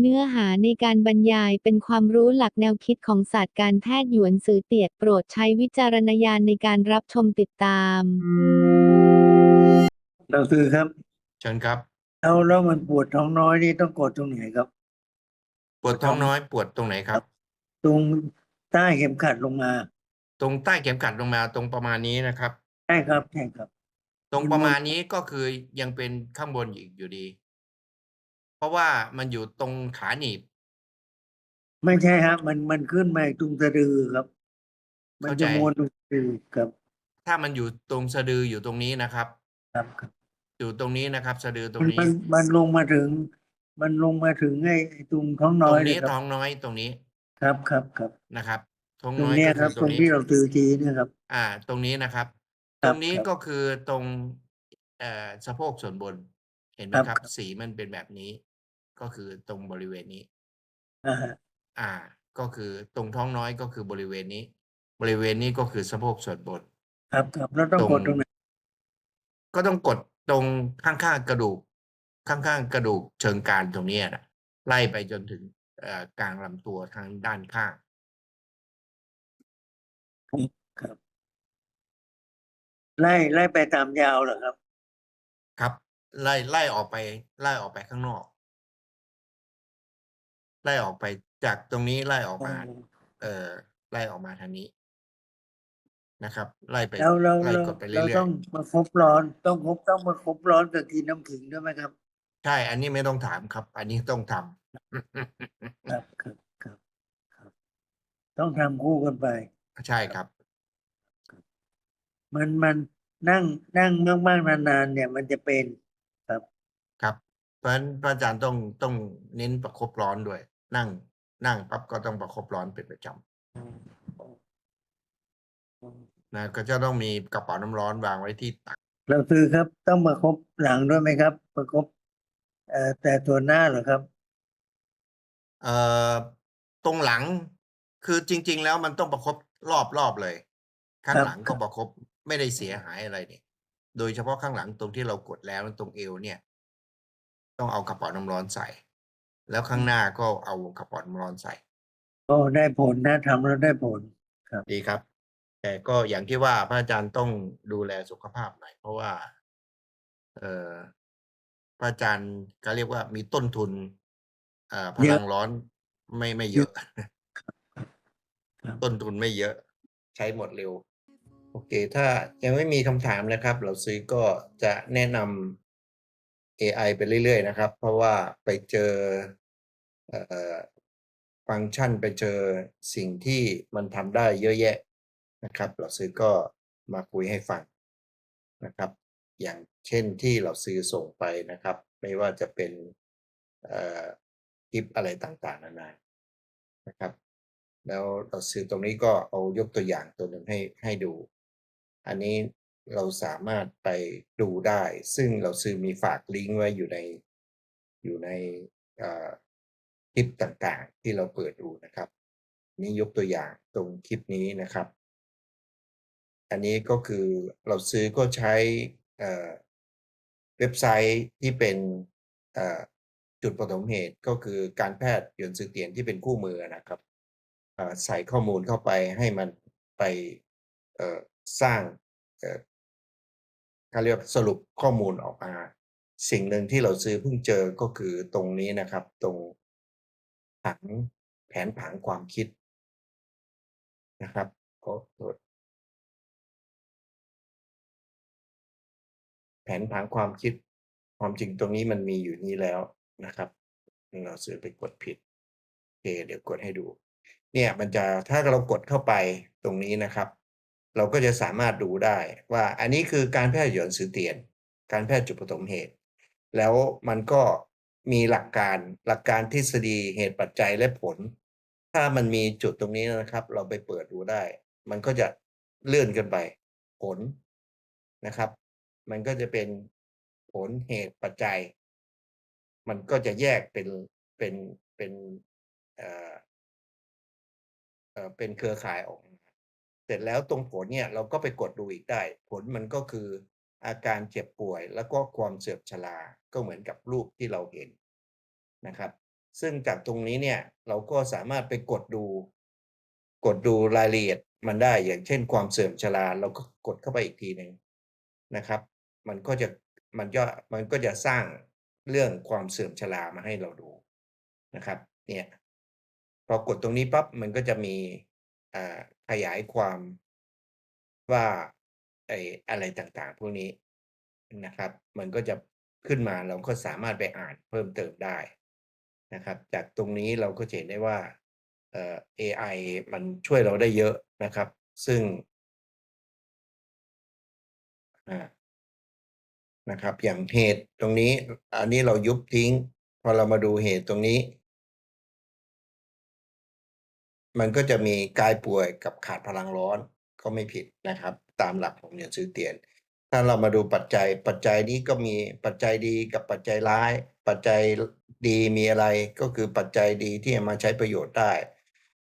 เนื้อหาในการบรรยายเป็นความรู้หลักแนวคิดของศาสตร์การแพทย์หยวนสือเตียดโปรดใช้วิจารณญาณในการรับชมติดตาม เราคือครับ เชิญครับแล้วแล้วมันปวดท้องน้อยนี่ต้องกดตรงไหนครับ ปวดท้องน้อยปวดตรงไหนครับ ตรงใต้เข็มขัดลงมาตรงใต้เข็มขัดลงมาตรงประมาณนี้นะครับ ใช่ครับใช่ครับ ตรงประมาณนี้ก็คือยังเป็นข้างบนอีกอยู่ดี เพราะว่ามันอยู่ตรงขาหนีบ ไม่ใช่ครับมันมันขึ้นมาตรงสะดือครับ มันเข้าใจ จะมวนตรงสะดือครับถ้ามันอยู่ตรงสะดืออยู่ตรงนี้นะครับ ครับครับ อยู่ตรงนี้นะครับ สะดือตรมังนนี้ มันมันลงมาถึง มันลงมาถึงไอ้ไอ้ตรงท้องตน้รอยงเลนี้ยคท้รัอบงน้อยตรงนี้ครับครับครับ นะครับท้องตรน้งอยเนี้ยก็คคืรับ อตรงงนี้ตรที่เราตือทีเนี่ยครับ อ่า ตรงนี้นะครับ คตรัรบงนี้ครับ ก็คือตรงเอ่อสะโพกส่วนบน เห็นไหมครับครับครับ สีมันเป็นแบบนี้ ก็คือตรงบริเวณนี้อ่าฮะอ่า ก็คือตรงท้องน้อยก็คือบริเวณนี้ บริเวณนี้ก็คือสะโพกส่วนบนครับครับแล้วต้องตรงกดตรงไหนก็ต้องกดตรงข้างๆกระดูก ข้างๆกระดูกเชิงกรานตรงเนี้ยนะไล่ไปจนถึงเอ่อกลางลำตัวทางด้านข้างครับไล่ไล่ไปตามยาวเหรอครับ ครับ ไล่ไล่ออกไปไล่ออกไปข้างนอก ไล่ออกไปจากตรงนี้ไล่ออกมา เอ่อไล่ออกมาทางนี้นะครับ ไล่ไปแล้วแล้วไล่แล้วกดไปเราเรื่อยต้องมาครบร้อน ต้องครบต้องมาครบร้อนกับกินน้ำขิงด้วยไหมครับ ๆใช่ อันนี้ไม่ต้องถามครับ อันนี้ต้องทำ ครับครับครับครับ ต้องทำคู่กันไป ใช่ครับ มันมันนั่งนั่งมากๆนานๆเนี่ย มันจะเป็นครับครับเพ ราะฉะนั้นพระอาจารย์ต้องต้องเน้นประคบร้อนด้วย นั่ง นั่งปั๊บก็ต้องประคบร้อนเป็นประจำนะก็จะต้องมีกระเป๋าน้ำร้อนวางไว้ที่ตักเราคือครับต้องมาครบหลังด้วยไหมครับ ประคบเอ่อแต่ตัวหน้าเหรอครับ เอ่อตรงหลัง คือจริง ๆ แล้วมันต้องประคบรอบรอบเลย ข้างครับหลังก็ประคบไม่ได้เสียหายอะไรนี่โดยเฉพาะข้างหลังตรงที่เรากดแล้วตรงเอวเนี่ย ต้องเอากระเป๋าน้ำร้อนใส่ แล้วข้างหน้าก็เอากระเป๋าน้ำร้อนใส่ ก็ได้ผลนะทำแล้วได้ผลดีครับ แต่ก็อย่างที่ว่าพระอาจารย์ต้องดูแลสุขภาพหน่อยเพราะว่า เอ่อพระอาจารย์ก็เรียกว่ามีต้นทุนเอ่อพเยลัอะงร้อนไม่ไม่เยอะครับต้นทุนไม่เยอะ ใช้หมดเร็ว โอเค ถ้ายังไม่มีคำถามนะครับ เราซื้อก็จะแนะนำ AI ไปเรื่อยๆนะครับ เพราะว่าไปเจอฟังก์ชันไปเจอสิ่งที่มันทำได้เยอะแยะนะครับ เราซื้อก็มาคุยให้ฟังนะครับ อย่างเช่นที่เราซื้อส่งไปนะครับ ไม่ว่าจะเป็นอ่อคลิปอะไรต่างๆนานานะครับ แล้วเราซื้อตรงนี้ก็เอายกตัวอย่างตัวหนึ่งให้ให้ดู อันนี้ เราสามารถไปดูได้ ซึ่งเราซื้อมีฝากลิงก์ไว้อยู่ในอยู่ในคลิปต่างๆ ที่เราเปิดดูนะครับ นี่ยกตัวอย่างตรงคลิปนี้นะครับ อันนี้ก็คือเราซื้อก็ใช้เว็บไซต์ที่เป็นจุดปฐมเหตุก็คือการแพทย์หยวนซือเตียนที่เป็นคู่มือนะครับใส่ข้อมูลเข้าไปให้มันไปสร้าง เอ่อเขาเรียกสรุปข้อมูลออกมา สิ่งหนึ่งที่เราซื้อเพิ่งเจอก็คือตรงนี้นะครับ ตรงผังแผนผังความคิดนะครับขอโทษแผนผังความคิด ความจริงตรงนี้มันมีอยู่นี้แล้วนะครับ เราซื้อไปกดผิดโอเคเดี๋ยวกดให้ดู เนี่ยมันจะถ้าเรากดเข้าไปตรงนี้นะครับ เราก็จะสามารถดูได้ว่าอันนี้คือการแพทย์หยวนซือเตียน การแพทย์จุดปฐมเหตุ แล้วมันก็มีหลักการหลักการทฤษฎีเหตุปัจจัยและผล ถ้ามันมีจุดตรงนี้นะครับ เราไปเปิดดูได้ มันก็จะเลื่อนกันไปผลนะครับ มันก็จะเป็นผลเหตุปัจจัย มันก็จะแยกเป็นเป็นเป็นเอ่อเอ่อเป็นเครือข่ายออกมา เสร็จแล้วตรงผลเนี่ยเราก็ไปกดดูอีกได้ ผลมันก็คืออาการเจ็บป่วยแล้วก็ความเสื่อมชราก็เหมือนกับรูปที่เราเห็นนะครับ ซึ่งจากตรงนี้เนี่ยเราก็สามารถไปกดดู กดดูรายละเอียดมันได้อย่างเช่น ความเสื่อมชราเราก็กดเข้าไปอีกทีหนึ่งนะครับ มันก็จะมันก็มันก็จะสร้างเรื่องความเสื่อมชรามาให้เราดูนะครับ เนี่ยพอกดตรงนี้ปั๊บมันก็จะมี อ่าขยายความว่าไอ้อะไรต่างๆ พวกนี้นะครับ มันก็จะขึ้นมาเราก็สามารถไปอ่านเพิ่มเติมได้นะครับ จากตรงนี้เราก็เห็นได้ว่าเอ่อ AI มันช่วยเราได้เยอะนะครับ ซึ่งนะครับ อย่างเหตุตรงนี้ อันนี้เรายุบทิ้ง พอเรามาดูเหตุตรงนี้ มันก็จะมีกายป่วยกับขาดพลังร้อนก็ไม่ผิดนะครับ ตามหลักของเหรียญซื้อเตียน ถ้าเรามาดูปัจจัยปัจจัยนี้ก็มีปัจจัยดีกับปัจจัยร้าย ปัจจัยดีมีอะไรก็คือปัจจัยดีที่มาใช้ประโยชน์ได้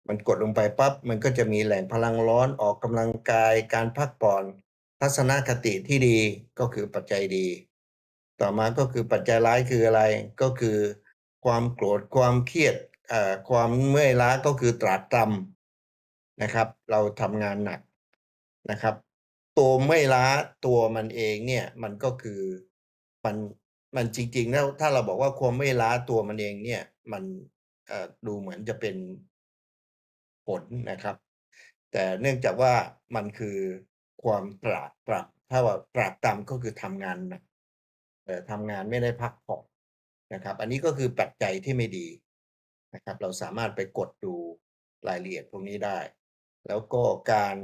มันกดลงไปปั๊บมันก็จะมีแหล่งพลังร้อนออกกำลังกายการพักผ่อนทัศนคติที่ดีก็คือปัจจัยดี ต่อมาก็คือปัจจัยร้ายคืออะไรก็คือ ความโกรธความเครียด ความเมื่อยล้าก็คือตรากตรำนะครับ เราทำงานหนักนะครับ ตัวเมื่อยล้าตัวมันเองเนี่ยมันก็คือมันมันจริงๆแล้วถ้าเราบอกว่าความเมื่อยล้าตัวมันเองเนี่ยมันดูเหมือนจะเป็นผลนะครับ แต่เนื่องจากว่ามันคือความตรากตรำถ้าว่าตรากตรำก็คือทำงานหนักเอ่ทำงานไม่ได้พักผ่อนนะครับ อันนี้ก็คือปัจจัยที่ไม่ดี นะครับ เราสามารถไปกดดูรายละเอียดพวกนี้ได้ แล้วก็การ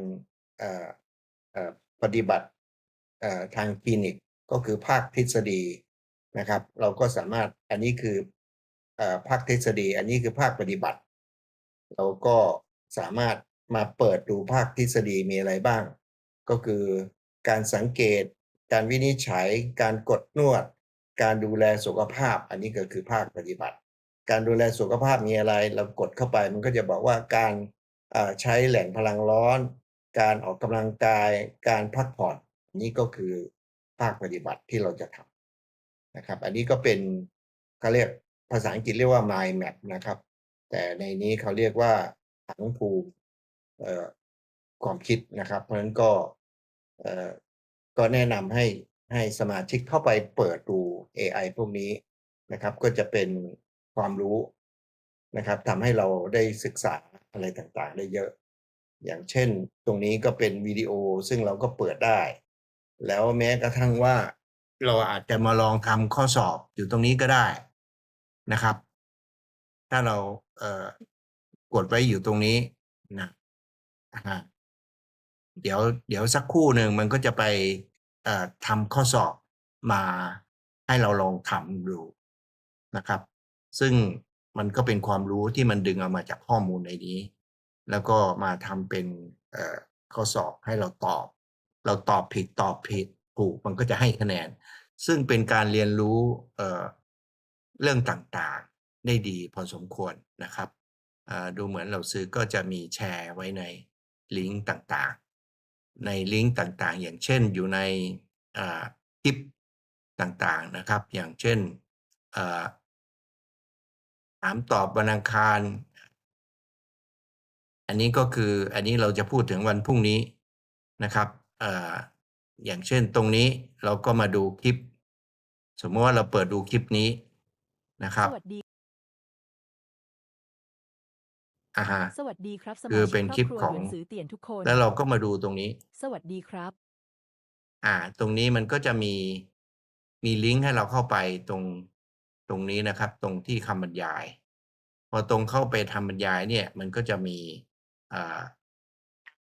ปฏิบัติทางคลินิกก็คือภาคทฤษฎีนะครับ เราก็สามารถอันนี้คืออภาคทฤษฎี อันนี้คือภาคปฏิบัติ เราก็สามารถมาเปิดดูภาคทฤษฎีมีอะไรบ้าง ก็คือการสังเกต การวินิจฉัย การกดนวด การดูแลสุขภาพ อันนี้ก็คือภาคปฏิบัติ การดูแลสุขภาพมีอะไร เรากดเข้าไปมันก็จะบอกว่าการใช้แหล่งพลังร้อน การออกกำลังกาย การพักผ่อนนนี้ก็คือภาคปฏิบัติที่เราจะทำนะครับ อันนี้ก็เป็นเขาเรียกภาษาอังกฤษเรียกว่า mind map นะครับ แต่ในนี้เขาเรียกว่าผังภูมิความคิดนะครับ เพราะฉะนั้นก็ก็แนะนำให้ให้สมาชิกเข้าไปเปิดดู AI พวกนี้นะครับ ก็จะเป็น ความรู้นะครับทำให้เราได้ศึกษาอะไรต่างๆ ได้เยอะ อย่างเช่น ตรงนี้ก็เป็นวิดีโอซึ่งเราก็เปิดได้ แล้วแม้กระทั่งว่าเราอาจจะมาลองทำข้อสอบอยู่ตรงนี้ก็ได้นะครับ ถ้าเราเอ่อกดไว้อยู่ตรงนี้นะเดี๋ยวเดี๋ยวสักคู่หนึ่งมันก็จะไปเอ่อทำข้อสอบมาให้เราลองทำดูนะครับ ซึ่งมันก็เป็นความรู้ที่มันดึงเอามาจากข้อมูลในนี้ แล้วก็มาทำเป็นข้อสอบให้เราตอบ เราตอบผิดตอบผิดถูกมันก็จะให้คะแนน ซึ่งเป็นการเรียนรู้เรื่องต่างๆได้ดีพอสมควรนะครับดูเหมือนเราซื้อก็จะมีแชร์ไว้ในลิงก์ต่างๆ ในลิงก์ต่างๆ อย่างเช่นอยู่ในคลิปต่างๆนะครับ อย่างเช่นาถามตอบวันอังคาร อันนี้ก็คืออันนี้เราจะพูดถึงวันพรุ่งนี้นะครับเอ่ออย่างเช่นตรงนี้เราก็มาดูคลิป สมมติว่าเราเปิดดูคลิปนี้นะครับสวัสดีอ่าฮะสวัสดีครับสคือมาชิกเป็นครอบคลิปครัวของหยวนสือเตียนทุกคน แล้วเราก็มาดูตรงนี้ สวัสดีครับ อ่า ตรงนี้มันก็จะมีมีลิงก์ให้เราเข้าไปตรง ตรงนี้นะครับ ตรงที่คำบรรยาย พอตรงเข้าไปทำบรรยายเนี่ย มันก็จะมีอ่า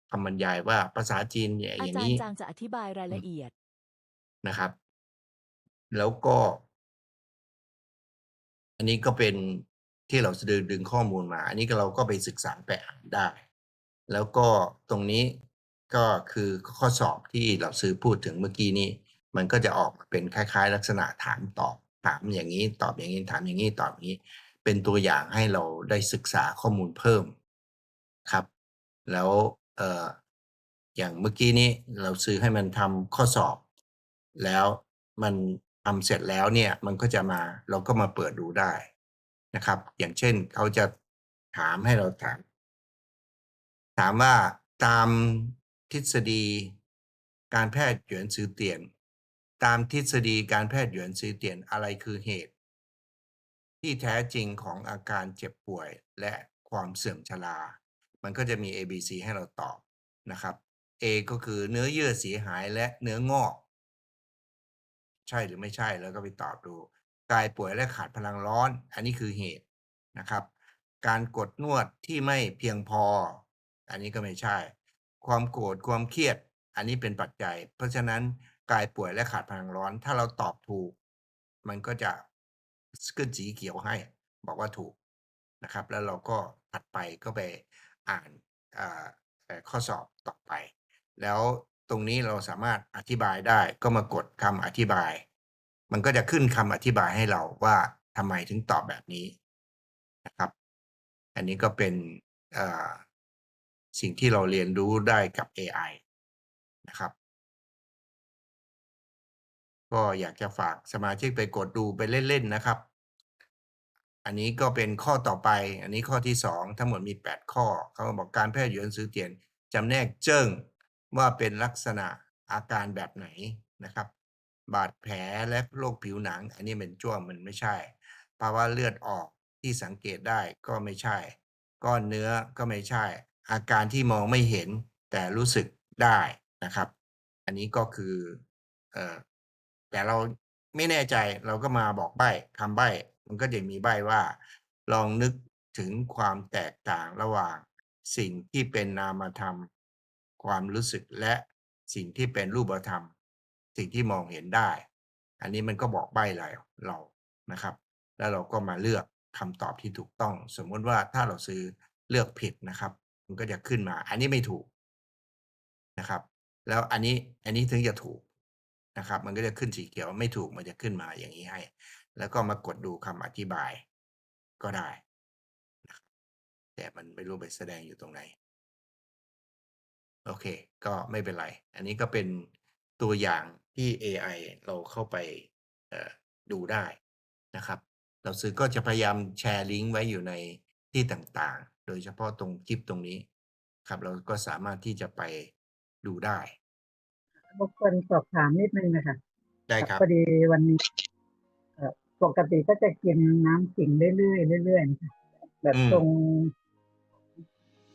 คำบรรยายว่าภาษาจีนเนี่ยอาอย่างจารนี้ย์จางจะอธิบายรายละเอียดนะครับ แล้วก็ อันนี้ก็เป็นที่เราดึงดึงข้อมูลมา อันนี้ก็เราก็ไปศึกษาไปอ่านได้ แล้วก็ตรงนี้ก็คือข้อสอบที่เราซื้อพูดถึงเมื่อกี้นี้ มันก็จะออกมาเป็นคล้าย ๆ ลักษณะถามตอบ ถามอย่างนี้ตอบอย่างนี้ถามอย่างนี้ตอบอย่างนี้ เป็นตัวอย่างให้เราได้ศึกษาข้อมูลเพิ่มครับ แล้วเอ่ออย่างเมื่อกี้นี้เราซื้อให้มันทำข้อสอบ แล้วมันทำเสร็จแล้วเนี่ยมันก็จะมาเราก็มาเปิดดูได้นะครับ อย่างเช่นเขาจะถามให้เราถาม ถามว่าตามทฤษฎีการแพทย์หยวนซือเตียน ตามทฤษฎีการแพทย์หยวนซือเตียนอะไรคือเหตุ ที่แท้จริงของอาการเจ็บป่วยและความเสื่อมชรา มันก็จะมี A B C ให้เราตอบนะครับ A ก็คือเนื้อเยื่อเสียหายและเนื้องอก ใช่หรือไม่ใช่แล้วก็ไปตอบดูกายป่วยและขาดพลังร้อน อันนี้คือเหตุนะครับ การกดนวดที่ไม่เพียงพอ อันนี้ก็ไม่ใช่ ความโกรธความเครียด อันนี้เป็นปัจจัย เพราะฉะนั้น กายป่วยและขาดพลังร้อน ถ้าเราตอบถูก มันก็จะขึ้นสีเขียวให้ บอกว่าถูกนะครับ แล้วเราก็ถัดไปก็ไปอ่านข้อสอบต่อไป แล้วตรงนี้เราสามารถอธิบายได้ก็มากดคำอธิบาย มันก็จะขึ้นคำอธิบายให้เราว่าทำไมถึงตอบแบบนี้นะครับ อันนี้ก็เป็นสิ่งที่เราเรียนรู้ได้กับ AI นะครับ ก็อยากจะฝากสมาชิกไปกดดูไปเล่นๆนะครับ อันนี้ก็เป็นข้อต่อไป อันนี้ข้อที่สองทั้งหมดมี 8 ข้อ เขาบอกการแพทย์หยวนซื้อเตียนจำแนกเจิ้งว่าเป็นลักษณะอาการแบบไหนนะครับ บาดแผลและโรคผิวหนัง อันนี้เป็นจ้วงมันไม่ใช่ ภาวะเลือดออกที่สังเกตได้ก็ไม่ใช่ ก้อนเนื้อก็ไม่ใช่ อาการที่มองไม่เห็นแต่รู้สึกได้นะครับ อันนี้ก็คืออ แต่เราไม่แน่ใจเราก็มาบอกใบ้คำใบ้มันก็จะมีใบ้ว่า ลองนึกถึงความแตกต่างระหว่าง สิ่งที่เป็นนามธรรม ความรู้สึกและสิ่งที่เป็นรูปธรรม สิ่งที่มองเห็นได้ อันนี้มันก็บอกใบ้เราเรานะครับ แล้วเราก็มาเลือกคำตอบที่ถูกต้อง สมมติว่าถ้าเราซื้อเลือกผิดนะครับ มันก็จะขึ้นมา อันนี้ไม่ถูกนะครับ แล้วอันนี้อันนี้ถึงจะถูก นะครับ มันก็จะขึ้นสีเขียวไม่ถูกมันจะขึ้นมาอย่างนี้ให้ แล้วก็มากดดูคำอธิบายก็ได้นะแต่มันไม่รู้ไปแสดงอยู่ตรงไหน โอเค ก็ไม่เป็นไร อันนี้ก็เป็นตัวอย่างที่ AI เราเข้าไปดูได้นะครับ เราซื้อก็จะพยายามแชร์ลิงก์ไว้อยู่ในที่ต่างๆ โดยเฉพาะตรงคลิปตรงนี้ครับ เราก็สามารถที่จะไปดูได้ รบกวนสอบถามนิดนึงนะคะได้ครับพอดีวันนี้เอ่อปกติก็จะกินน้ำขิงเรื่อยๆเรื่อยๆนะคะแบบอืมตรง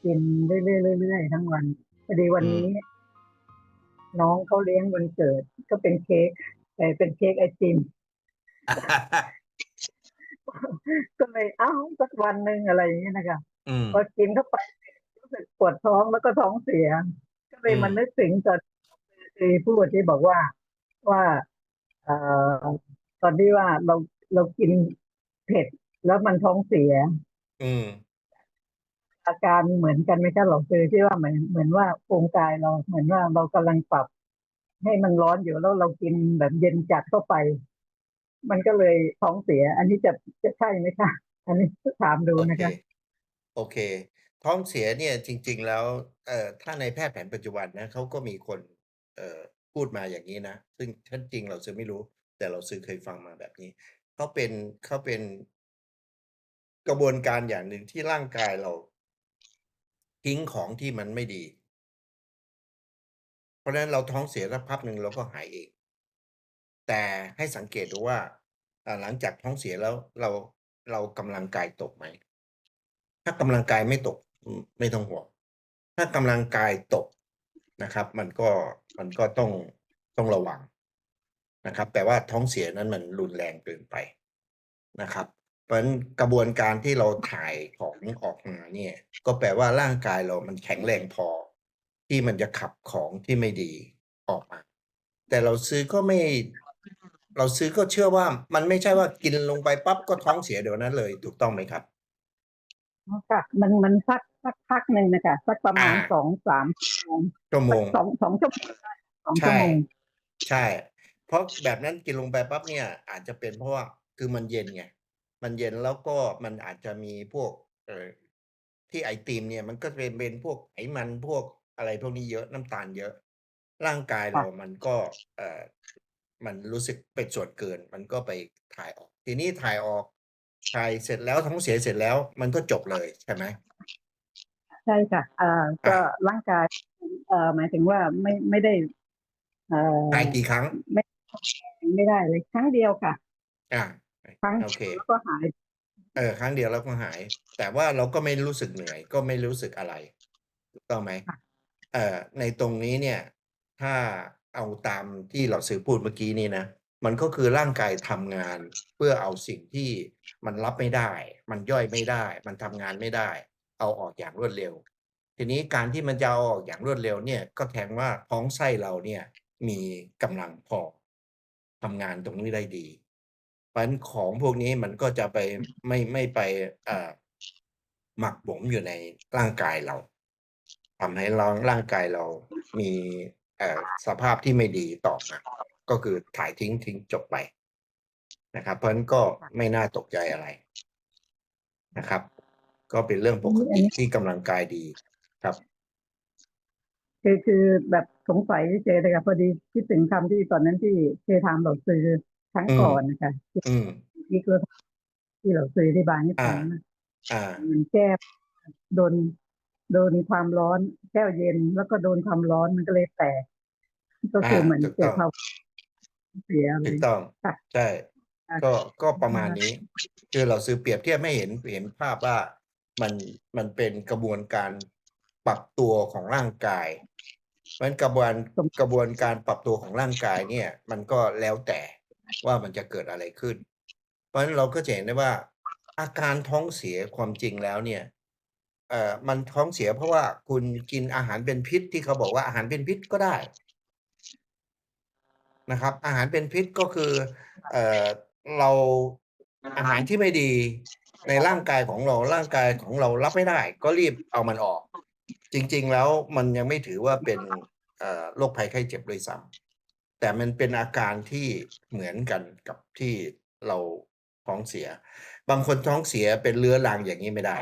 กินเรื่อยๆเรื่อยๆทั้งวันพอดีวันอืมนี้ น้องเขาเลี้ยงวันเกิด ก็เป็นเค้กแต่เป็นเค้กไอติมก็เลยเอ้าสักวันหนึ่งอะไรอย่างเงี้ยนะคะอืมพอกินเข้าไปรู้สึกปวดท้องแล้วก็ท้องเสีย ก็เลยอืมมันนึกถึงตอน ที่พูดที่บอกว่าว่าเอ่อตอนที่ว่าเราเรากินเผ็ดแล้วมันท้องเสีย อืม อาการเหมือนกันไหมคะเราเจอที่ว่าเหมือนเหมือนว่าโครงกายเราเหมือนว่าเรากำลังปรับ ให้มันร้อนอยู่แล้วเรากินแบบเย็นจัดเข้าไป มันก็เลยท้องเสีย อันนี้จะจะใช่ไหมคะ อันนี้ถามดูโอนะเค คะโอเค ท้องเสียเนี่ยจริง ๆ แล้วเอ่อถ้าในแพทย์แผนปัจจุบันนะเขาก็มีคนเอ่อ พูดมาอย่างนี้นะ ซึ่งชัดจริงเราจะไม่รู้ แต่เราซื้อเคยฟังมาแบบนี้เขาเป็นเขาเป็นกระบวนการอย่างหนึ่งที่ร่างกายเราทิ้งของที่มันไม่ดี เพราะฉะนั้นเราท้องเสียสักพักหนึ่งเราก็หายเอง แต่ให้สังเกตดูว่าหลังจากท้องเสียแล้วเราเรากำลังกายตกไหม ถ้ากำลังกายไม่ตกไม่ต้องห่วง ถ้ากำลังกายตก นะครับ มันก็มันก็ต้องต้องระวังนะครับ แต่ว่าท้องเสียนั้นมันรุนแรงเกินไปนะครับ เพราะฉะนั้นกระบวนการที่เราถ่ายของออกมาเนี่ย ก็แปลว่าร่างกายเรามันแข็งแรงพอ ที่มันจะขับของที่ไม่ดีออกมา แต่เราซื้อก็ไม่ เราซื้อก็เชื่อว่า มันไม่ใช่ว่ากินลงไปปั๊บก็ท้องเสียเดี๋ยวนั้นเลย ถูกต้องไหมครับค่ะมันมันสัก สักพักหนึ่งนะคะสักประมาณอ่า สองสามชั่วโมงชั่วโมงสองสองชั่วโมงได้สองชั่วใช่ โมงใช่ เพราะแบบนั้นกินลงไปปั๊บเนี่ย อาจจะเป็นเพราะว่าคือมันเย็นไงมันเย็นแล้วก็มันอาจจะมีพวก เอ่อที่ไอติมเนี่ย มันก็เป็นเป็นพวกไขมันพวกอะไรพวกนี้เยอะน้ำตาลเยอะ ร่างกายเรามันก็ เอ่อมันรู้สึกเป็นส่วนเกิน มันก็ไปถ่ายออก ทีนี้ถ่ายออกถ่ายเสร็จแล้วท้องเสียเสร็จแล้ว มันก็จบเลยใช่ไหม ใช่ค่ะเอ่อก็ร่างกายเอ่อหมายถึงว่าไม่ไม่ได้เอ่อถ่ายกี่ครั้งไม่ได้เลยครั้งเดียวค่ะ อ่าครั้งโอเค แล้วก็หาย เออครั้งเดียวแล้วก็หาย แต่ว่าเราก็ไม่รู้สึกเหนื่อย ก็ไม่รู้สึกอะไรถูกต้องไหมค่ะ เอ่อในตรงนี้เนี่ย ถ้าเอาตามที่เราซื้อพูดเมื่อกี้นี่นะ มันก็คือร่างกายทำงาน เพื่อเอาสิ่งที่มันรับไม่ได้ มันย่อยไม่ได้ มันทำงานไม่ได้ เอาออกอย่างรวดเร็ว ทีนี้การที่มันจะเอาออกอย่างรวดเร็วเนี่ยก็แทงว่าท้องไส้เราเนี่ยมีกำลังพอทำงานตรงนี้ได้ดี เพราะฉะนั้นของพวกนี้มันก็จะไปไม่ไม่ไปอ่อหมักหมมอยู่ในร่างกายเราทำให้ร่างร่างกายเรามีสภาพที่ไม่ดีต่อมาก็คือถ่ายทิ้งทิ้งจบไปนะครับ เพราะนั้นก็ไม่น่าตกใจอะไรนะครับ ก็เป็นเรื่องปกติที่กำลังกายดีครับ คือคือแบบสงสัยเจเลยค่ะพอดีคิดถึงคำที่ตอนนั้นที่เคยถามเราซื้อครั้งอืมก่อนนะคะอืมที่คือที่เราซื้อที่บานให้ฟังนะอ่ามันแก้วโดนโดนความร้อนแก้วเย็นแล้วก็โดนความร้อนมันก็เลยแตกก็คืออ่าเหมือนถูกเกิดต้องภาวะเสียอะไรถูกต้องค่ะใช่ค่ะก็ก็ประมาณนี้ คือเราซื้อเปรียบเทียบไม่เห็นเห็นภาพว่า มันมันเป็นกระบวนการปรับตัวของร่างกายเพราะฉะนั้นกระบวนกระบวนการปรับตัวของร่างกายเนี่ย มันก็แล้วแต่ว่ามันจะเกิดอะไรขึ้น เพราะฉะนั้นเราก็จะเห็นได้ว่า อาการท้องเสียความจริงแล้วเนี่ยเอ่อมันท้องเสียเพราะว่าคุณกินอาหารเป็นพิษที่เขาบอกว่าอาหารเป็นพิษก็ได้นะครับ อาหารเป็นพิษก็คือเอ่อเราอาหารที่ไม่ดี ในร่างกายของเราร่างกายของเรารับไม่ได้ ก็รีบเอามันออก จริง ๆ แล้วมันยังไม่ถือว่าเป็นโรคภัยไข้เจ็บด้วยซ้ำแต่มันเป็นอาการที่เหมือนกันกับที่เราท้องเสีย บางคนท้องเสียเป็นเรื้อรังอย่างนี้ไม่ได้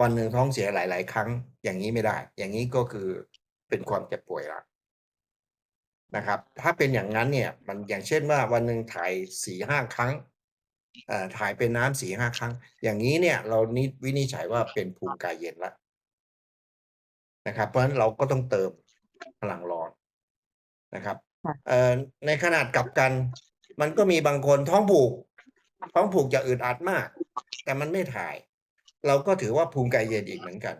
วันหนึ่งท้องเสียหลาย ๆ ครั้งอย่างนี้ไม่ได้ อย่างนี้ก็คือเป็นความเจ็บป่วยละนะครับ ถ้าเป็นอย่างนั้นเนี่ย มันอย่างเช่นว่าวันหนึ่งถ่ายสี่ห้าครั้ง ถ่ายเป็นน้ำสี่ห้าครั้ง อย่างนี้เนี่ย เรานิวินิจฉัยว่าเป็นภูมิกายเย็นละนะครับ เพราะฉะนั้นเราก็ต้องเติมพลังร้อนนะครับค่ะเอ่อในขนาดกลับกัน มันก็มีบางคนท้องผูก ท้องผูกจะอึดอัดมาก แต่มันไม่ถ่าย เราก็ถือว่าภูมิกายเย็นอีกเหมือนกัน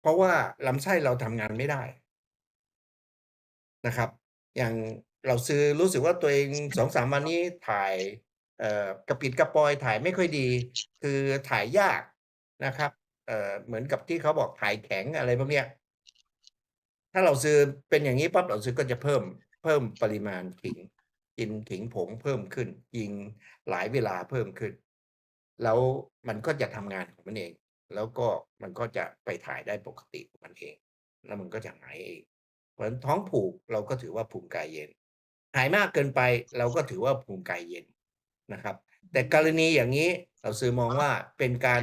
เพราะว่าลำไส้เราทำงานไม่ได้นะครับ อย่างเราซื้อรู้สึกว่าตัวเองสองสามวันนี้ถ่าย เอ่อกระปิดกระปอยถ่ายไม่ค่อยดี คือถ่ายยากนะครับเอ่อเหมือนกับที่เขาบอกถ่ายแข็งอะไรพวกเนี้ยถ้าเราซื้อเป็นอย่างนี้ปั๊บเราซื้อก็จะเพิ่มเพิ่มปริมาณขิงกินขิงผงเพิ่มขึ้น ยิงหลายเวลาเพิ่มขึ้น แล้วมันก็จะทำงานของมันเอง แล้วก็มันก็จะไปถ่ายได้ปกติของมันเอง แล้วมันก็จะหายเองเพราะฉะนั้นท้องผูกเราก็ถือว่าภูมิกายเย็น หายมากเกินไปเราก็ถือว่าภูมิกายเย็น นะครับ แต่กรณีอย่างนี้เราซื้อมองว่าเป็นการ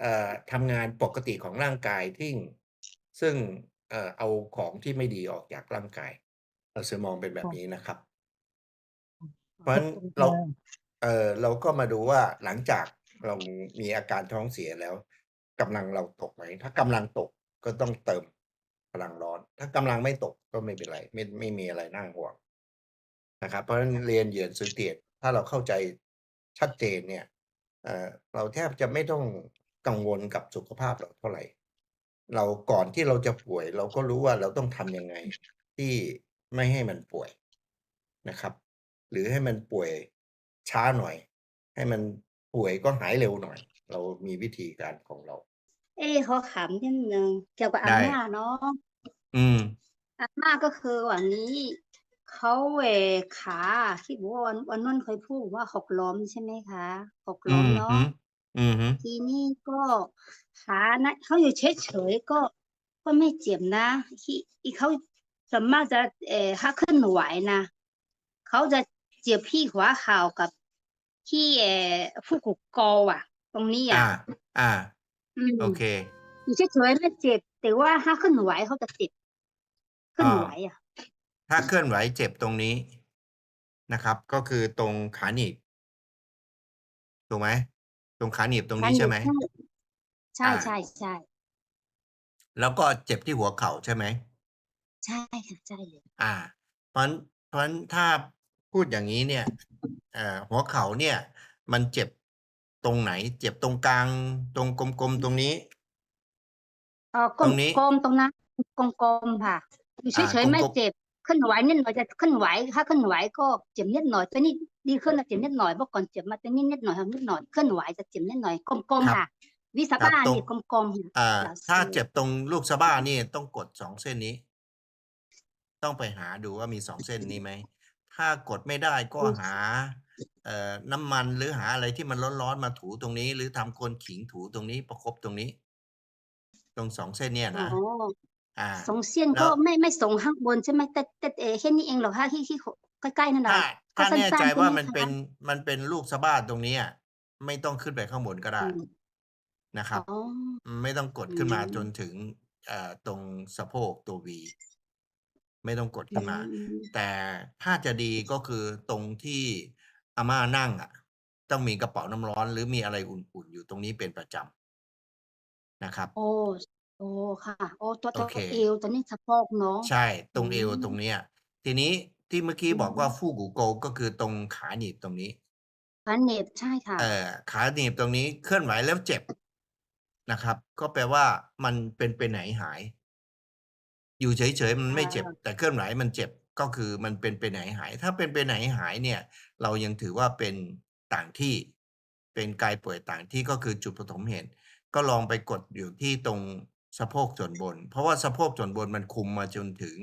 เอ่อทำงานปกติของร่างกายที่ซึ่งเอ่อเอาของที่ไม่ดีออกจากร่างกาย เราซื้อมองเป็นแบบนี้นะครับ เพราะฉะนั้นเราเออเราก็มาดูว่าหลังจากเรามีอาการท้องเสียแล้วกำลังเราตกไหมถ้ากำลังตกก็ต้องเติมพลังร้อน ถ้ากำลังไม่ตกก็ไม่เป็นไร ไม่ไม่มีอะไรน่าห่วงนะครับ เพราะฉะนั้นเรียนเหยือนสุเตียด ถ้าเราเข้าใจชัดเจนเนี่ยเออเราแทบจะไม่ต้องกังวลกับสุขภาพเราเท่าไหร่ เราก่อนที่เราจะป่วย เราก็รู้ว่าเราต้องทำยังไง ที่ไม่ให้มันป่วยนะครับ หรือให้มันป่วยช้าหน่อย ให้มันป่วยก็หายเร็วหน่อย เรามีวิธีการของเรา เอ้ขอถามนิดนึงเกี่ยวกับอาได้ ม่าเนาะอืม อาม่าก็คือวันนี้ เขาเออขาที่บอกว่าวันวันนั้นเคยพูดว่าหกล้มใช่ไหมคะหกอืล้มมเนาะฮึอืมฮึทีนี้ก็ขานะเขาอยู่เฉยๆก็ก็ไม่เจ็บนะที่ที่เขาส่วนมากจะเออถ้าขึ้นไหวนะเขาจะเจ็บที่หัวเข่ากับที่เออผู้กุกกออะ ตรงนี้อ่าอะ อ่า อืมโอเคอยู่เฉยๆไม่เจ็บ แต่ว่าถ้าขึ้นไหวเขาจะเจ็บขึ้นไหวอะ ถ้าเคลื่อนไหวเจ็บตรงนี้นะครับ ก็คือตรงขาหนีบถูกไหมตรงขาหนีบตรงนี้ใช่ไหมใช่อ่าใช่ใช่แล้วก็เจ็บที่หัวเข่าใช่ไหมใช่ค่ะใช่เลยอ่า เพราะฉะนั้นเพราะฉะนั้นถ้าพูดอย่างนี้เนี่ยเอ่อหัวเข่าเนี่ย มันเจ็บตรงไหน เจ็บตรงกลาง ตรงกลมๆตรงนี้เออกลตรมงนี้กลมตรงนั้นกลมกลมค่ะอยู่อ่าเฉยๆไม่กลมๆ เจ็บขึ้นไหวนิดหน่อยจะขึ้นไหวถ้าขึ้นไหวก็เจ็บนิดหน่อยตอนนี้ดีขึ้นแล้วเจ็บนิดหน่อยเมื่อก่อนเจ็บมาตอนนี้นิดหน่อยทำนิดหน่อยขึ้นไหวจะเจ็บนิดหน่อยกลมๆค่ะ วิสาครับบ้าตรงนี่กลมๆค่ะอ่าเราถ้าซื้อเจ็บตรงลูกสะบ้านี่ต้องกดสองเส้นนี้ ต้องไปหาดูว่ามีสองเส้นนี้ไหมถ้ากดไม่ได้ก็หาเอ่อน้ำมันหรือหาอะไรที่มันร้อนๆมาถูตรงนี้ หรือทำโคนขิงถูตรงนี้ประคบตรงนี้ ตรงสองเส้นเนี่ยนะโอ้อ่าสองเส้นแล้วก็ไม่ไม่ส่งข้างบนใช่ไหมแต่แต่เอแค่นี้เองเหรอคะที่ที่ใกล้ๆนั่นแหละถ้าก็ถ้าแน่สั้นๆใจใช่ไหมว่ามันคะเป็นมันเป็นลูกสะบ้าตรงนี้อะไม่ต้องขึ้นไปข้างบนก็ได้อืมนะครับอ๋อไม่ต้องกดขึ้นมาอืมจนถึงเอ่อตรงสะโพกตัววีไม่ต้องกดขึ้นมาอืมแต่ถ้าจะดีก็คือตรงที่อาม่านั่งอะ ต้องมีกระเป๋าน้ำร้อน หรือมีอะไรอุ่นๆอยู่ตรงนี้เป็นประจำนะครับ โอ้ โอ้ ค่ะ โอ้ ตัว โอตัว เค เอวตัวนี้สะโพกเนาะ ใช่ตรงเอวอืมตรงเนี้ย ทีนี้ที่เมื่อกี้บอกว่าอืมฟูกูโกก็คือตรงขาหนีบตรงนี้ ขาเหน็บ ใช่ค่ะ เอ่อ ขาหนีบตรงนี้เคลื่อนไหวแล้วเจ็บนะครับ ก็แปลว่ามันเป็นไปไหนหาย อยู่เฉย ๆ มันไม่เจ็บแต่เคลื่อนไหวมันเจ็บ ก็คือมันเป็นไปไหนหาย ถ้าเป็นไปไหนหายเนี่ย เรายังถือว่าเป็นต่างที่ เป็นกายป่วยต่างที่ ก็คือจุดปฐมเหตุ ก็ลองไปกดอยู่ที่ตรง สะโพกส่วนบน เพราะว่าสะโพกส่วนบนมันคุมมาจนถึง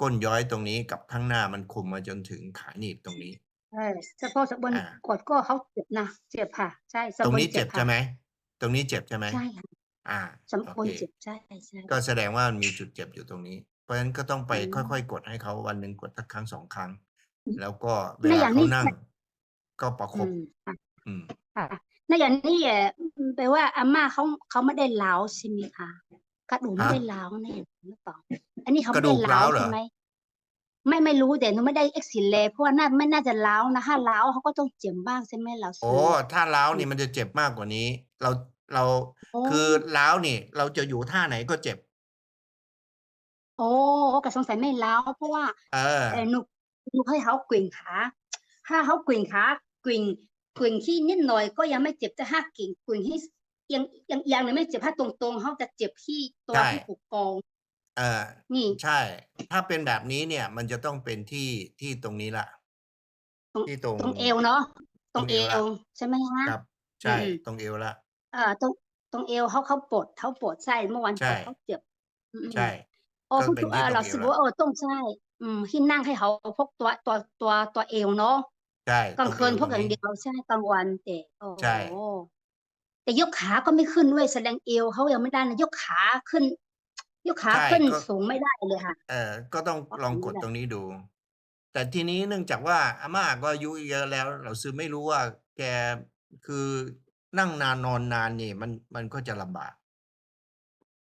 ก้นย้อยตรงนี้กับข้างหน้ามันคุมมาจนถึงขาหนีบตรงนี้ ใช่สะโพกสะบนอ่า กดก็เขาเจ็บนะเจ็บค่ะ ใช่สะตรงบนนี้เจ็บค่ะใช่ไหมตรงนี้เจ็บใช่ไหมใช่ค่ะอ่าสะโอบนเคเจ็บใช่ใช่ ก็แสดงว่ามันมีจุดเจ็บอยู่ตรงนี้ เพราะฉะนั้นก็ต้องไปอืมค่อยๆกดให้เขาวันหนึ่งกดสักครั้งสองครั้ง แล้วก็เวไม่ลาอย่างเขานี้นั่ง ก็ประคอืบมค่ะอืม ค่ะในอย่างนี้เอ่อแปลว่าอาม่าเขาเขาไม่ได้เล้าวใช่ไหมคะกระดูกไม่ฮะได้เล้าวแน่หรือเปล่าอันนี้เขากไม่ระดูได้กเล้าวร้าวเหรอใช่ไหมไม่ไม่รู้แต่หนูไม่ได้เอ็กซเรย์เพราะว่าน่าไม่น่าจะเล้าวนะถ้าเล้าวเขาก็ต้องเจ็บบ้างใช่ไหมเราโอ้ซื้อถ้าล้าวนี่มันจะเจ็บมากกว่านี้ เราเราโอ้คือล้าวนี่ เราจะอยู่ท่าไหนก็เจ็บ โอ้ก็สงสัยไม่เล้าวเพราะว่าเออเออหนูหนูให้เขากวิ่งขาถ้าเขากวิ่งขากวิ่ง กวิ่งที่นิดหน่อยก็ยังไม่เจ็บแต่ถ้ากิ่งกวิ่งที่เอียงเอียงเอียงเนี่ยไม่เจ็บถ้าตรงๆเขาจะเจ็บที่ตัวใช่ที่ผูกกองเออนี่ใช่ ถ้าเป็นแบบนี้เนี่ย มันจะต้องเป็นที่ที่ตรงนี้ละตรงที่ตรงตรงเอวเนาะตรงตรงเอเอววละใช่ไหมฮะครับใช่อืมตรงเอวละเอ่อตรงตรงเอวเขาเขาปวดเขาปวดใช่เมื่อวันใช่ก่อนเขาเจ็บอืมใช่โอ้ก็คุณเป็นครูที่เออตรงเราเอวสึกละว่าเออต้องใช่ อืมที่นั่งให้เขาพกตัวตัวตัวตัวเอวเนาะ ใช่กลางตรคืนเอวพกตรอย่างนี้ เดียวใช่กลางวันแต่โอ้ใช่ โหแต่ยกขาก็ไม่ขึ้นด้วยแสดงเอวเขายังไม่ได้นะยกขาขึ้น ยกขาใช่ขึ้นก็ สูงไม่ได้เลยค่ะเออก็ต้องก็ลองทำไม่กดได้ตรงนี้ดู แต่ทีนี้เนื่องจากว่าอาม่าก็อายุเยอะแล้ว เราซื้อไม่รู้ว่าแกคือนั่งนานนอนนานนี่มันมันก็จะลำบาก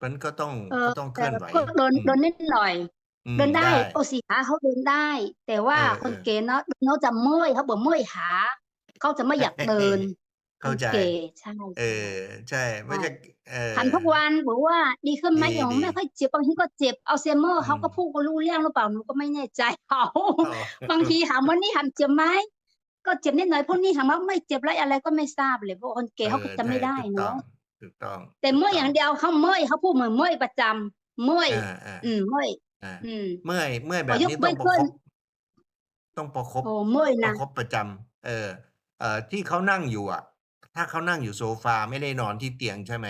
มันก็ต้องเออก็ต้องเคแต่ลื่อนไหว ก็เดินอืมเดินนิดหน่อยอืม เดินได้ได้โอสีขาเขาเดินได้ แต่ว่าเออคนเออเก๋เนาะเขาจะเมื่อยเขาบอกเมื่อยขาเขาจะไม่อยากเดินเข้าใจคนเก๋ใช่เออใช่ไม่ใช่เออทำทุกวันบอกว่าดีขึ้นไหมดียังดีไม่ค่อยเจ็บบางทีก็เจ็บอัลไซเมอร์อืมเขาก็พูดก็รู้เรื่องหรือเปล่าหนูก็ไม่แน่ใจเขาอ๋อบางทีถามว่านี่ทำเจ็บไหมก็เจ็บนิดหน่อยพวกนี้ถามว่าไม่เจ็บแล้วอะไรก็ไม่ทราบเลยเพราะคนเก๋เขาก็จะไม่ได้ถูกต้อเนาะงถูกต้อง แต่เมื่อยอย่างเดียวเขาเมื่อยเขาพูดเหมือนเมื่อยประจำเมื่อยอ่าอ่าอืมเมื่อย อ่าอืมเมื่อยเมื่อยแบบยกนี้ไม่ต้องประขึ้คนบ ต้องประคบโอ้เมื่อยปนะระคบประจำเออ เอ่อที่เขานั่งอยู่อะ ถ้าเขานั่งอยู่โซฟาไม่ได้นอนที่เตียงใช่ไหม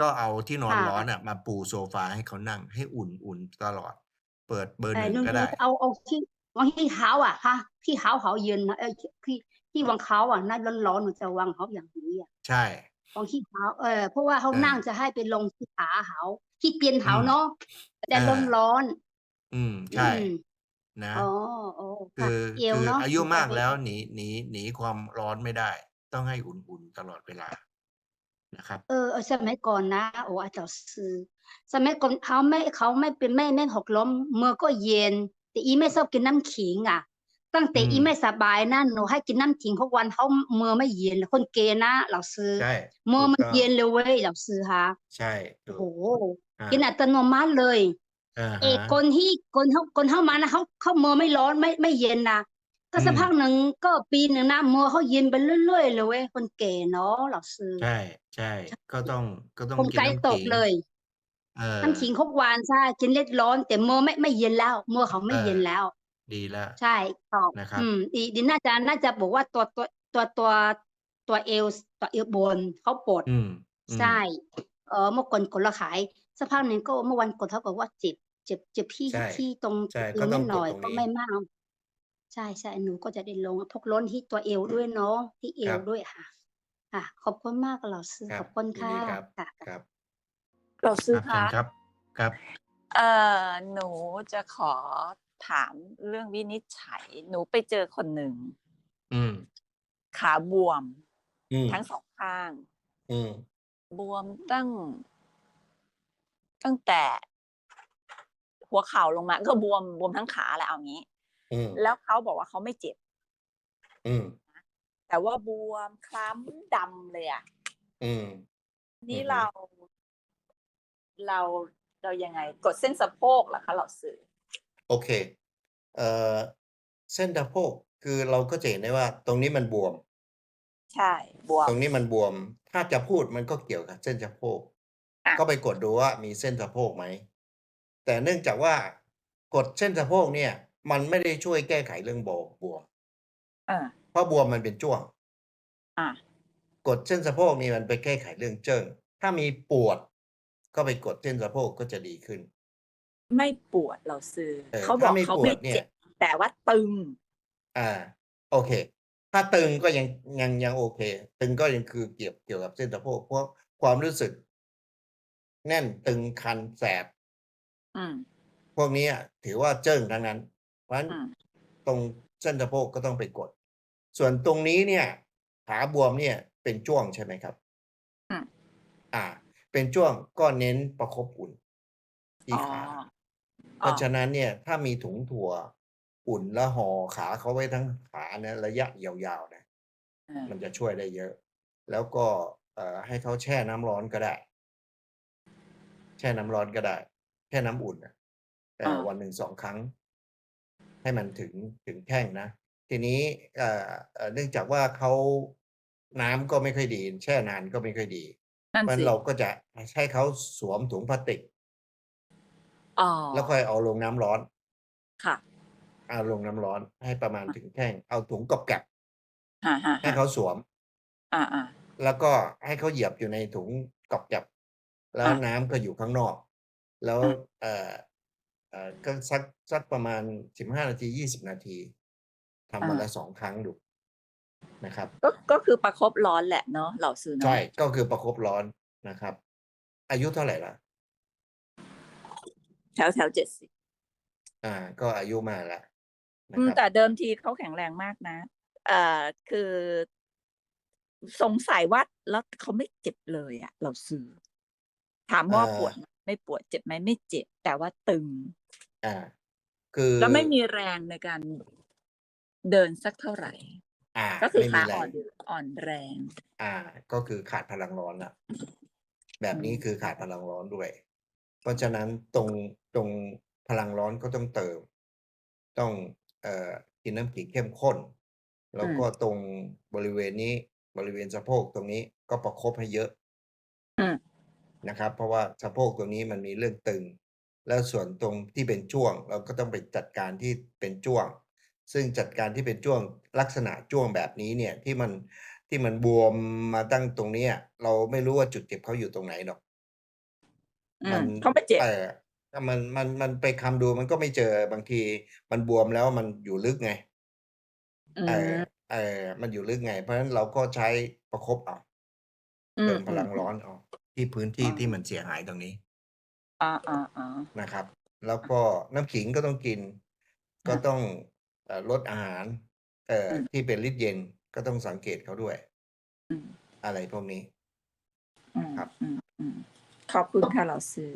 ก็เอาที่นอนค่ะร้อนอะ มาปูโซฟาให้เขานั่งให้อุ่นอุ่นตลอด เปิดเบอร์หเออนึ่งนุ่นก็ได้ เอาเอาที่วางที่เท้าอะค่ะที่เท้าเขาเย็นนะเออที่ที่วางเขาอะนั่นร้อนๆหนูจะวางเขาอย่างนี้อะใช่ วางที่เท้าเออเพราะว่าเขาเออ นั่งจะให้ไปลงที่ขาเขาที่เตียนเขาอืมเนาะ แต่เออร้อน อืมๆใช่อืมนะ อ๋อ โอ้ คืค่ะ อเอวคือเนาะอายุมันจะมากได้แล้วหนีหนีหนีความร้อนไม่ได้ ต้องให้อุ่นๆตลอดเวลานะครับ เออเออ สมัยก่อนนะ โอ้อาจารย์ซื้อสมัยก่อนเขาไม่เขาไม่เป็นไม่ไม่หกล้มมือก็เย็น แต่อีไม่ชอบกินน้ำขิงอะ ตั้งแต่อืมอีไม่สบายนะหนูให้กินน้ำทิ้งทุกวันเขามือไม่เย็นเลยคนเกย์นะ เราซื้อใช่ มือมันถูกต้อง เย็นเลยเว้ยเราซื้อฮะใช่ ถูโอ้กโหอ่า กินอัตโนมัติเลยอ่าเอกฮะคนที่คนเขาคนเข้ามานะเขาเขามือไม่ร้อนไม่ไม่เย็นนะก็สักอืมพักหนึ่งก็ปีหนึ่งนะมือเขาเย็นไปเรื่อยๆเลยเว้ยคนเก๋เนาะเราซื้อใช่ใช่ก็ต้องก็ต้องคงกินใจน้ำตขิกงเลยเออน้ำขิงทุกวันใช่กินเล็ดร้อนแต่มือไม่ไม่เย็นแล้วมือเขาไม่เออเย็นแล้ว ดีแล้วใช่ตอบนะครับอืมดีดีน่าจะน่าจะบอกว่าตัวตัวตัวตัวตัวเอวตัวเอวบนเขาปวดอืมอืมใช่เออเมื่อก่อนกดเราขาย สักพักหนึ่งก็เมื่อวันกดเขาบอกว่าเจ็บเจ็บเจ็บที่ใช่ที่ตรงใช่เอก็วต้นิองดหน่อยกดตรงก็นี้ ไม่มาก ใช่ใช่หนูก็จะได้ลงพกล้นที่ตัวเอวด้วยเนาะที่เอควรับด้วยค่ะ ค่ะ ขอบคุณมากเราซื้อครับขอบคุณยินค่ะดีครับค่ะ ครับ เราซื้อครับเชิญคะครับครับ เอ่อหนูจะขอถามเรื่องวินิจฉัย หนูไปเจอคนหนึ่ง อืม ขาบวมอืมทั้งสองข้าง อืมบวมตั้ง ตั้งแต่หัวเข่าลงมา ก็บวมบวมทั้งขาแหละเอางี้อืมแล้วเขาบอกว่าเขาไม่เจ็บอืมแต่ว่าบวมคล้ำดำเลยอะอืมนี่อือฮึเรา เราเรายังไง กดเส้นสะโพกเหรอคะเราสื่อ โอเค เอ่อเส้นสะโพกคือเราก็จะเห็นได้ว่า ตรงนี้มันบวม ใช่ บวม ตรงนี้มันบวม ถ้าจะพูดมันก็เกี่ยวกับเส้นสะโพก อะ ก็ไปกดดูว่ามีเส้นสะโพกไหม แต่เนื่องจากว่ากดเส้นสะโพกเนี่ย มันไม่ได้ช่วยแก้ไขเรื่องบวมบวมอ่าเพราะบวมมันเป็นจ้วง อ่ากดเส้นสะโพกนี่มันไปแก้ไขเรื่องเจิ้งถ้ามีปวด ก็ไปกดเส้นสะโพกก็จะดีขึ้น ไม่ปวดเราซื้อ เออเขาบอถ้ากไม่เขาปวไม่ดเนี่ยเจ็บแต่ว่าตึง อ่า โอเค ถ้าตึงก็ยังยังยังโอเค ตึงก็ยังคือเกี่ยวเกี่ยวกับเส้นสะโพกเพราะความรู้สึก แน่นตึงคันแสบอืมพวกนี้อะถือว่าเจิ้งทั้งนั้น เพราะฉะนั้นอืมตรงเส้นสะโพกก็ต้องไปกด ส่วนตรงนี้เนี่ย ขาบวมเนี่ยเป็นจ้วงใช่ไหมครับอืมอ่า เป็นจ้วงก็เน้นประคบอุ่นที่อ๋อขาเพอ๋อราะฉะนั้นเนี่ย ถ้ามีถุงถั่วอุ่นแล้วห่อขาเขาไว้ทั้งขาเนี่ยระยะยาวๆนะอ่ามันจะช่วยได้เยอะ แล้วก็เอ่อให้เขาแช่น้ำร้อนก็ได้แช่น้ำร้อนก็ได้แช่น้ำอุ่นน่ะแต่อ่าวันหนึ่งสองครั้ง ให้มันถึงถึงแข้งนะ ทีนี้เอ่อเอ่อเนื่องจากว่าเขาน้ำก็ไม่ค่อยดี แช่นานก็ไม่ค่อยดีนั่นเพราะฉะสินั้นเราก็จะให้เขาสวมถุงพลาสติกอ๋อแล้วค่อยเอาลงน้ำร้อน ค่ะเอาลงน้ำร้อนให้ประมาณถึงแข้งเอาถุงกรอบแกบฮ่าฮ่าให้ฮ่าเขาสวมอ่าอ่าแล้วก็ให้เขาเหยียบอยู่ในถุงกรอบแกบ แล้วอะน้ำก็อยู่ข้างนอก แล้วอะเอ่อเอ่อก็สักสักประมาณสิบห้านาทียี่สิบนาทีทำวันละสองครั้งดูนะครับ ก็ก็คือประคบร้อนแหละเนาะเราซื้อเนาะใช่ก็คือประคบร้อนนะครับ อายุเท่าไหร่ละแถวแถวเจ็ดสิบอ่า ก็อายุมากแล้วนะอืคมรับแต่เดิมทีเขาแข็งแรงมากนะเอ่อคือสงสัยว่าแล้วเขาไม่เจ็บเลยอะเราซื้อ ถามว่าเอ่อปวดไหมไม่ปวดเจ็บไหมไม่เจ็บ แต่ว่าตึง อ่า คือแล้วไม่มีแรงในการเดินสักเท่าไหร่ อ่าก็คือไม่มีขาแรอ่องนอ่อนแรง อ่า ก็คือขาดพลังร้อนละแบบนี้อืมคือขาดพลังร้อนด้วย เพราะฉะนั้นตรงตรงพลังร้อนก็ต้องเติม ต้องเอ่อกินน้ำขิงเข้มข้น แล้วก็ตรงบริเวณนี้บริเวณสะโพกตรงนี้ก็ประคบให้เยอะอืม นะครับ เพราะว่าสะโพกตรงนี้มันมีเรื่องตึง แล้วส่วนตรงที่เป็นจ้วง เราก็ต้องไปจัดการที่เป็นจ้วง ซึ่งจัดการที่เป็นจ้วงลักษณะจ้วงแบบนี้เนี่ยที่มันที่มันบวมมาตั้งตรงเนี้ยเราไม่รู้ว่าจุดเจ็บเขาอยู่ตรงไหนหรอกอืมัมเขาไม่เจ็บเออถ้ามันมันมันไปคำดูมันก็ไม่เจอบางที มันบวมแล้วมันอยู่ลึกไงอืเออมเออมันอยู่ลึกไง เพราะฉะนั้นเราก็ใช้ประคบเอาอืเติมมพลังร้อนเอา ที่พื้นที่ที่มันเสียหายตรงนี้อ่าอ่าอ่านะครับ แล้วก็น้ำขิงก็ต้องกิน ก็อะต้องเอ่อลดอาหารเอ่ออมที่เป็นฤทธิ์เย็นก็ต้องสังเกตเขาด้วย อืมอะไรพวกนี้อืมครับ อืมอืมขอบคุณค่ะเราซื้อ